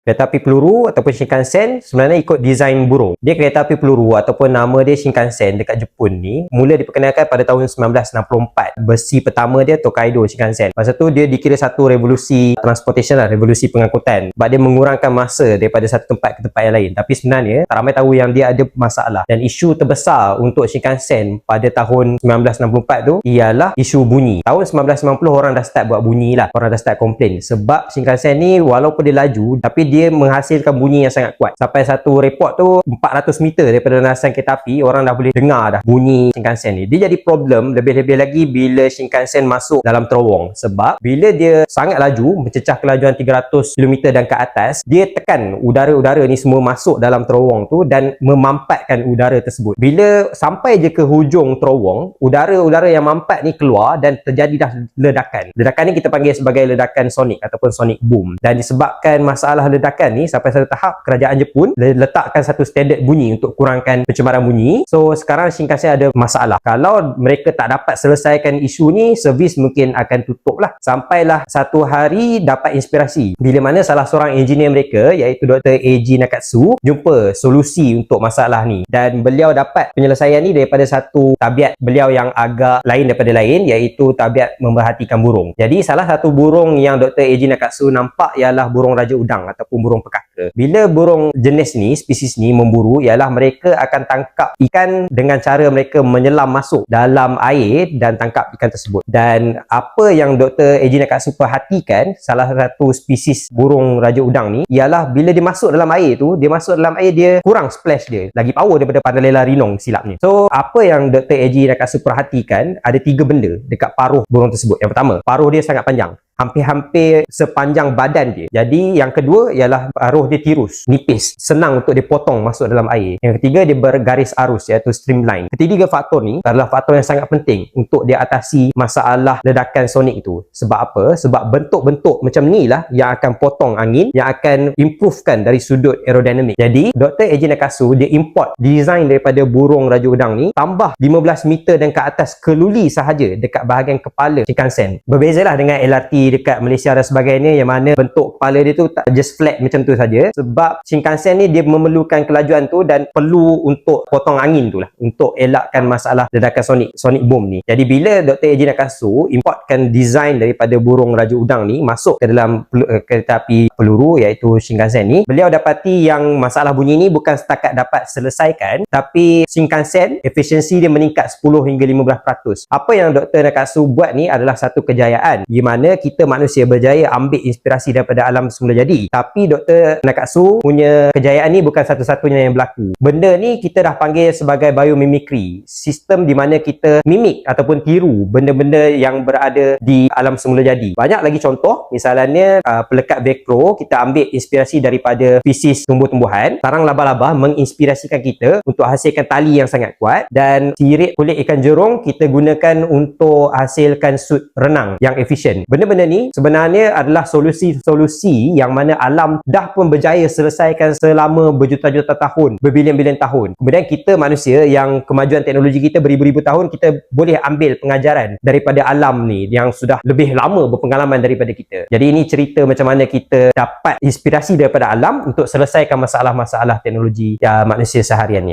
Kereta api peluru ataupun Shinkansen sebenarnya ikut desain burung. Dia kereta api peluru ataupun nama dia Shinkansen dekat Jepun ni mula diperkenalkan pada tahun 1964. Besi pertama dia Tokaido Shinkansen. Masa tu dia dikira satu revolusi transportation lah, revolusi pengangkutan. Sebab dia mengurangkan masa daripada satu tempat ke tempat yang lain. Tapi sebenarnya tak ramai tahu yang dia ada masalah. Dan isu terbesar untuk Shinkansen pada tahun 1964 tu ialah isu bunyi. Tahun 1990 orang dah start buat bunyi lah. Orang dah start komplain. Sebab Shinkansen ni walaupun dia laju tapi dia menghasilkan bunyi yang sangat kuat. Sampai satu report tu 400 meter daripada landasan kereta api orang dah boleh dengar dah bunyi Shinkansen ni. Dia jadi problem lebih-lebih lagi bila Shinkansen masuk dalam terowong. Sebab bila dia sangat laju mencecah kelajuan 300 km dan ke atas, dia tekan udara-udara ni semua masuk dalam terowong tu dan memampatkan udara tersebut. Bila sampai je ke hujung terowong, udara-udara yang mampat ni keluar dan terjadi dah ledakan. Ledakan ni kita panggil sebagai ledakan sonik ataupun sonic boom. Dan disebabkan masalah ledakan ni sampai satu tahap kerajaan Jepun letakkan satu standard bunyi untuk kurangkan pencemaran bunyi. So sekarang Shinkansen ada masalah. Kalau mereka tak dapat selesaikan isu ni, servis mungkin akan tutup lah. Sampailah satu hari dapat inspirasi. Bila mana salah seorang engineer mereka iaitu Dr. Eiji Nakatsu jumpa solusi untuk masalah ni. Dan beliau dapat penyelesaian ni daripada satu tabiat beliau yang agak lain daripada lain iaitu tabiat memerhatikan burung. Jadi salah satu burung yang Dr. Eiji Nakatsu nampak ialah burung raja udang atau ataupun burung pekaka. Bila burung jenis ni, spesies ni memburu ialah mereka akan tangkap ikan dengan cara mereka menyelam masuk dalam air dan tangkap ikan tersebut. Dan apa yang Dr. Eji Nakatsu perhatikan, salah satu spesies burung raja udang ni ialah bila dia masuk dalam air tu, dia masuk dalam air dia kurang splash dia. Lagi power daripada Pandalela rinong silapnya. So, apa yang Dr. Eji Nakatsu perhatikan, ada tiga benda dekat paruh burung tersebut. Yang pertama, paruh dia sangat panjang hampir-hampir sepanjang badan dia. Jadi yang kedua ialah arus dia tirus, nipis, senang untuk dipotong masuk dalam air. Yang ketiga dia bergaris arus iaitu streamline. Ketiga faktor ni adalah faktor yang sangat penting untuk dia atasi masalah ledakan sonik itu. Sebab apa? Sebab bentuk-bentuk macam ni lah yang akan potong angin, yang akan improvekan dari sudut aerodinamik. Jadi Dr. Eiji Nakasu dia import design daripada burung raja udang ni tambah 15 meter dan ke atas keluli sahaja dekat bahagian kepala Shinkansen. Berbezalah dengan LRT dekat Malaysia dan sebagainya yang mana bentuk kepala dia tu tak just flat macam tu saja sebab Shinkansen ni dia memerlukan kelajuan tu dan perlu untuk potong angin tu lah untuk elakkan masalah ledakan sonik sonic boom ni jadi bila Dr. Eji Nakasu importkan design daripada burung raja udang ni masuk ke dalam uh, kereta api peluru iaitu Shinkansen ni beliau dapati yang masalah bunyi ni bukan setakat dapat selesaikan tapi Shinkansen efisiensi dia meningkat 10 hingga 15% apa yang Dr. Nakasu buat ni adalah satu kejayaan di mana kita kita manusia berjaya ambil inspirasi daripada alam semula jadi. Tapi Dr. Nakatsu punya kejayaan ni bukan satu-satunya yang berlaku. Benda ni kita dah panggil sebagai biomimicry. Sistem di mana kita mimik ataupun tiru benda-benda yang berada di alam semula jadi. Banyak lagi contoh. Misalnya uh, pelekat velcro kita ambil inspirasi daripada spesies tumbuh-tumbuhan. Sarang laba-laba menginspirasikan kita untuk hasilkan tali yang sangat kuat dan sirit kulit ikan jerung kita gunakan untuk hasilkan suit renang yang efisien. Benda-benda ni sebenarnya adalah solusi-solusi yang mana alam dah pun berjaya selesaikan selama berjuta-juta tahun, berbilion-bilion tahun. Kemudian kita manusia yang kemajuan teknologi kita beribu-ribu tahun, kita boleh ambil pengajaran daripada alam ni yang sudah lebih lama berpengalaman daripada kita. Jadi ini cerita macam mana kita dapat inspirasi daripada alam untuk selesaikan masalah-masalah teknologi ya, manusia seharian ni.